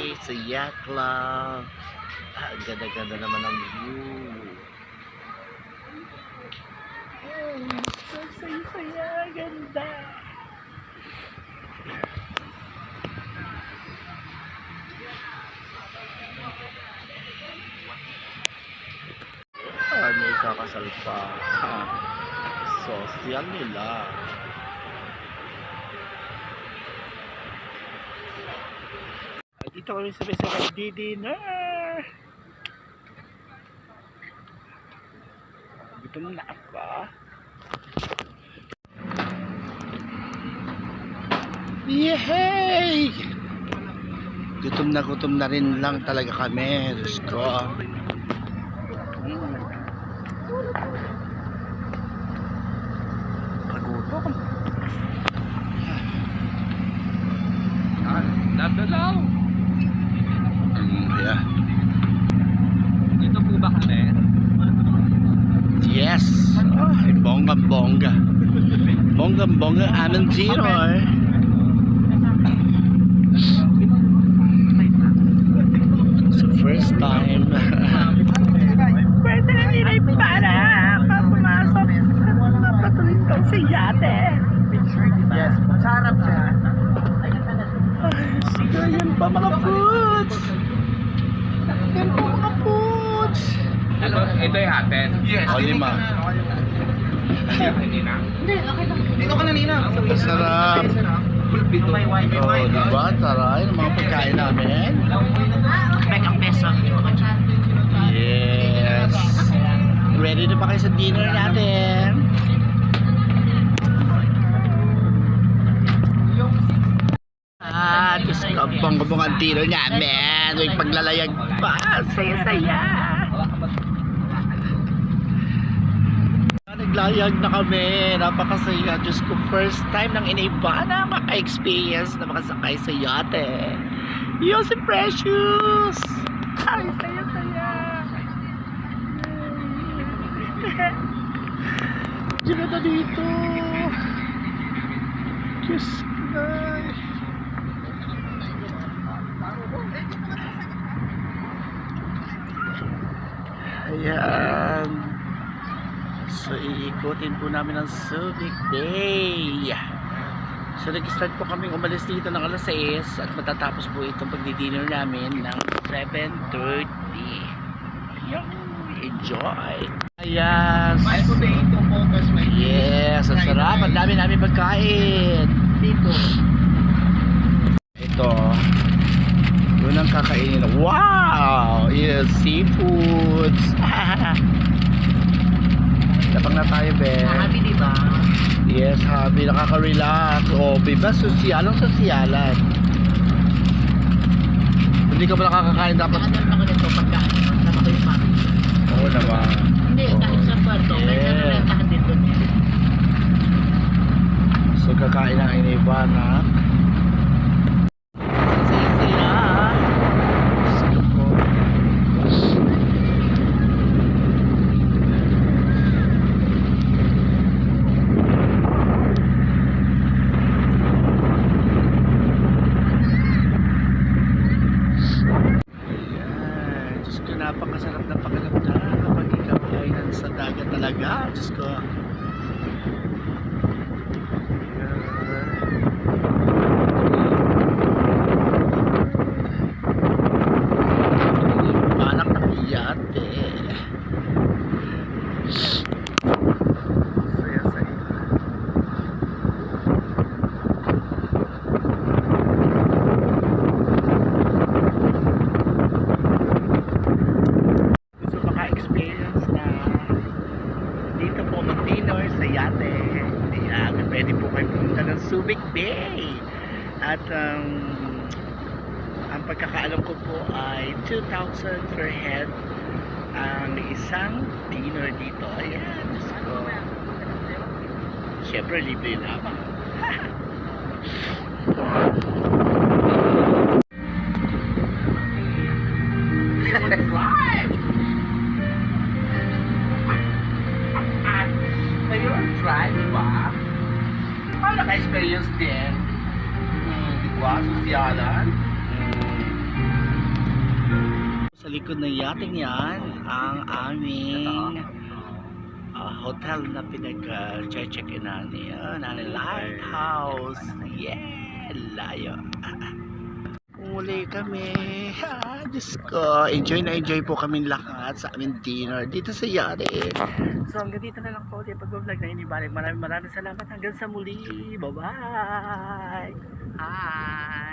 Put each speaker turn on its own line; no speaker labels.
City sa Yakla. Ah, ganda-ganda naman ang view. So, saya-saya, ganda. Ah, may kakasal pa. Ah, social nila. Ah, Dito kami sa mesa nagdi-dinner. Gutom na ako. Yay! Gutom na gutom na rin lang talaga kami. Diyos ko. Mm. Pagutom.
Ah, Dadalaw.
Mm, yeah.
Dito po ba kami?
Yes. Ay, bonggang bongga. Bonggang bongga aming zero eh. So first time. Pwede na nila para pumasok mapatuloy daw sa yate.
Yes. Sa harap siya.
Sige, yan pa mga poots. Yan po mga poots.
Ito, ito yung hatin. Yes.
O, lima.
Hindi na.
Dito ka na, Nina.
Masarap.
May wifi.
Oh, di ba? Taray, ng mga pagkain namin.
Back ang peso.
Yes. Ready na ba kayo sa dinner natin? Ah, Diyos ko, bongga-bongga ang dinner namin. May paglalayag pa. Saya-saya. Naglayag na kami. Napakasaya. Diyos ko, first time nang iniba na maka-experience na makasakay sa yate. Yo, si Precious! Ay, saya-saya. Diyan na dito. Diyos ko. Ayan. So, iikutin po namin ang Subic Bay. So, nag-start po kami umalis dito ng alas 6 at matatapos po itong pagdi-dinner namin ng 7.30. Yung enjoy.
May
Yes, ang sarap. Ang dami namin pagkain.
Dito.
Ito. Yun ang kakainin. Wow! Yes, seafoods. Tapang na tayo, Ben.
Happy, di ba?
Yes, happy. Nakaka-relax. O, biba, sosyalang sosyalan. Hindi ka ba nakakakain dapat?
Nakadal ako nito pagka kasama ko yung family.
Oo naman.
Hindi, kahit sa. May
Yeah.
nararentahan din doon.
So, kakain ang iniba na. Saya-saya. Gusto ko. Ayan. Diyos ko, napakasarap na pakiramdam kapag ikaw ay nasa dagat talaga. Diyos ko. Balak na yate. Saya saya. Gusto maka-experience na dito po mag-dinner sa yate. Ayan, pwede po kayo pumunta ng Subic Bay. At um, ang pagkakaalam ko po ay 2,000 per head ang isang dinner dito. Ayan, Diyos ko. Siyempre, libre lamang. Di ba? Naka-experience din. Hmm, di ba? Sosyalan. Sa likod ng yating yan, ang aming ah, hotel na pinag-check in namin. Yan, ang lighthouse. Yeah, layo. Uli kami. Ah, Diyos ko. Enjoy na enjoy po kami lahat sa aming dinner dito sa Yari. So hanggang dito na lang po ulit pag-vlog na inibalik. Maraming maraming salamat. Hanggang sa muli. Bye-bye. Hi.